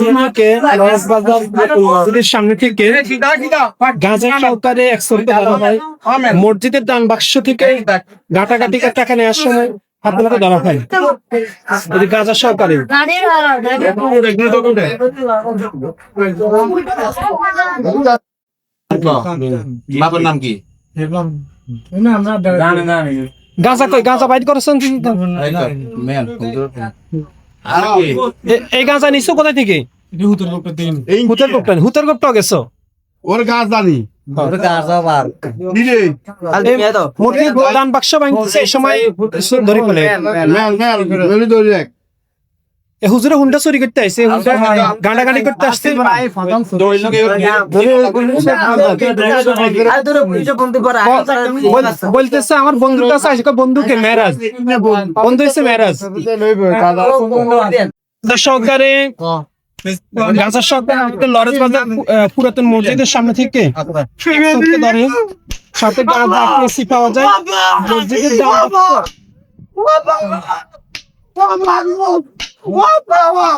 Lawrence মসজিদের সামনে থেকে গাঁজা ধরা হয় মসজিদের দান বাক্স থেকে গাটাগাটি টাকা নেওয়ার সময় হাতে ধরা হয় গাঁজা বাবার নাম কি? গাঁজা কই? গাঁজা বাইর করেছেন? এই গাঁজা নিছো কোথায় থেকে? হুতের কোপটা হুতের কোপটা গেছো? ওর গাছ জানি। দান বাক্স ভাঙছে এই সময় ধরে ফেলে মেল মেল মেলি ধরে এক এ হুজুরে হুন্ডা চুরি করতে আইছে হুজুর গাঁডা গাড়ি করতে আসছে বলতেছে আমার বন্ধুর কাছে আসে বন্ধুকে মেরাজ? বন্ধু হচ্ছে মেরাজ। আমাদের বাজার পুরাতন মসজিদের সামনে থেকে ধরে সাথে গাঁজা পাওয়া যায়। মসজিদের ও বাবা